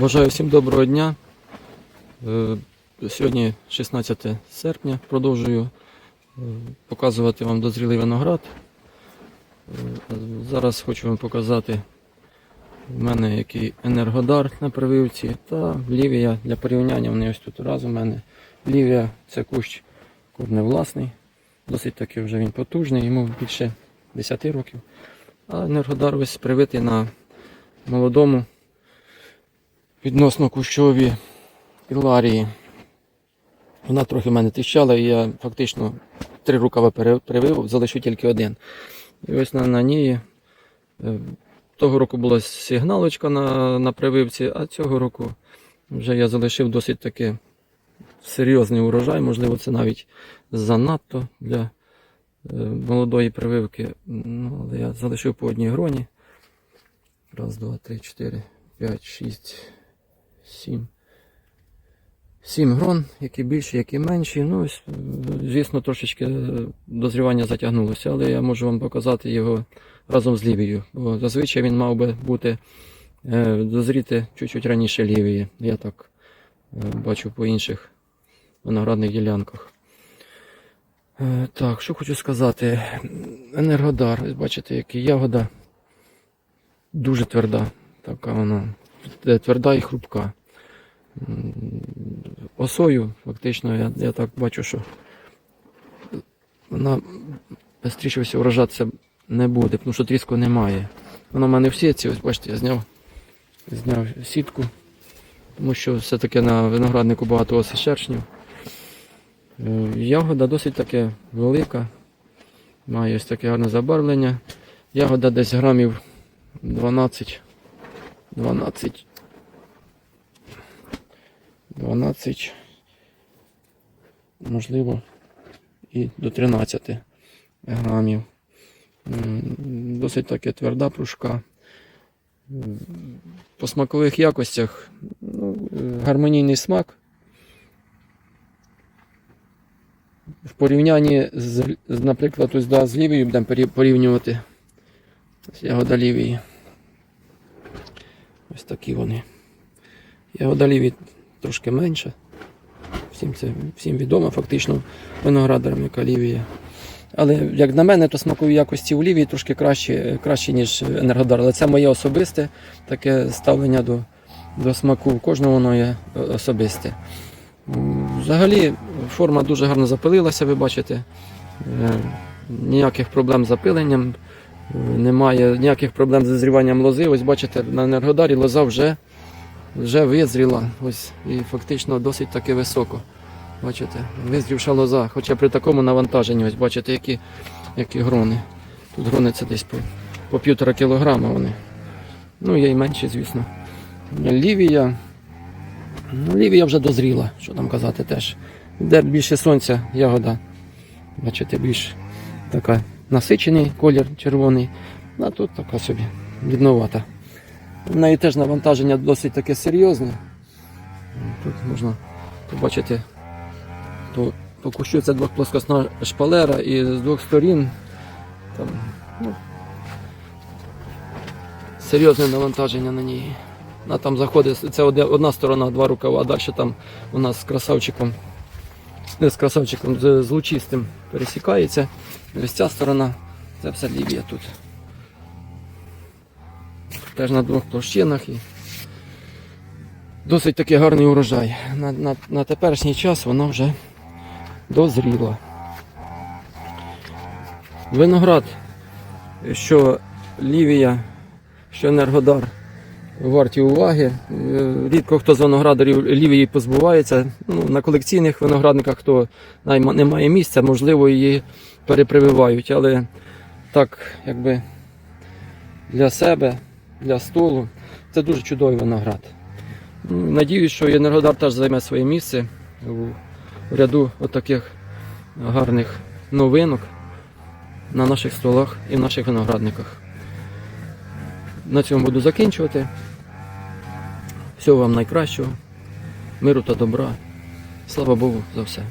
Бажаю всім доброго дня. Е, Сьогодні 16 серпня. Продовжую е, показувати вам дозрілий виноград. Е, Зараз хочу вам показати в мене який енергодар на прививці та лівія для порівняння. Вони ось тут разом у мене. Лівія це кущ корневласний. Досить таки вже він потужний, йому більше 10 років. А енергодар ось привитий на молодому відносно кущові Іларії. Вона трохи в мене тріщала, і я фактично три рукава пере- привив, залишив тільки один. І ось на, на ній е, того року була сигналочка на, на прививці, а цього року вже я залишив досить таки серйозний урожай. Можливо, це навіть занадто для е, молодої прививки. Ну, але я залишив по одній гроні. Раз, два, три, чотири, п'ять, шість, сім. Сім грон, які більші, які менші. Ну, звісно, трошечки е, дозрівання затягнулося, але я можу вам показати його разом з лівією. Бо зазвичай він мав би бути е, дозріти чуть-чуть раніше лівії. Я так е, бачу по інших виноградних ділянках. Так, що хочу сказати. Енергодар, ось бачите, який ягода дуже тверда. Така вона тверда і хрупка. Осою, фактично, я, я так бачу, що вона швидше всього вражатися не буде, тому що тріску немає. Вона в мене в сітці, ось бачите, я зняв, зняв сітку, тому що все-таки на винограднику багато оси шершнів. Е, Ягода досить таки велика, має ось таке гарне забарвлення. Ягода десь грамів 12. 12. 12. Можливо, і до 13 грамів. Досить таки тверда пружка. По смакових якостях ну, е, гармонійний смак. В порівнянні з, з, наприклад, ось, да, з лівією будемо порівнювати. Ось ягода лівії. Ось такі вони. Ягода лівії трошки менша. Всім це всім відомо, фактично виноградарам, яка лівія. Але як на мене, то смакові якості у лівії трошки краще, краще ніж енергодар. Але це моє особисте таке ставлення до, до смаку. Кожного воно є особисте. Взагалі форма дуже гарно запилилася, ви бачите. Е, Ніяких проблем з запиленням, е, немає ніяких проблем з зазріванням лози. Ось бачите, на енергодарі лоза вже, вже визріла. Ось, і фактично досить таки високо. Бачите, визрівша лоза. Хоча при такому навантаженні, ось бачите, які, які грони. Тут грони це десь по, по півтора кілограма вони. Ну, є і менші, звісно. Лівія. Ну, лівія вже дозріла, що там казати теж. Де більше сонця, ягода. Бачите, більш така насичений колір червоний. А тут така собі відновата. В неї теж навантаження досить таке серйозне. Тут можна побачити по, по кущу це двохплоскосна шпалера і з двох сторін там, ну, серйозне навантаження на ній. Вона там заходить, це одна сторона, два рукава, а далі там у нас з красавчиком, не з красавчиком, з, лучистим пересікається. Ось ця сторона, це все лівія тут. Теж на двох площинах і досить таки гарний урожай. На, на, на теперішній час вона вже дозріла. Виноград, що лівія, що енергодар варті уваги. Е, Рідко хто з виноградарів лівії позбувається. Ну, на колекційних виноградниках, хто не має місця, можливо, її перепрививають. Але так, якби для себе, для столу, це дуже чудовий виноград. Ну, Надіюсь, що енергодар теж займе своє місце у ряду отаких гарних новинок на наших столах і в наших виноградниках. На цьому буду закінчувати. Всього вам найкращого, миру та добра. Слава Богу за все.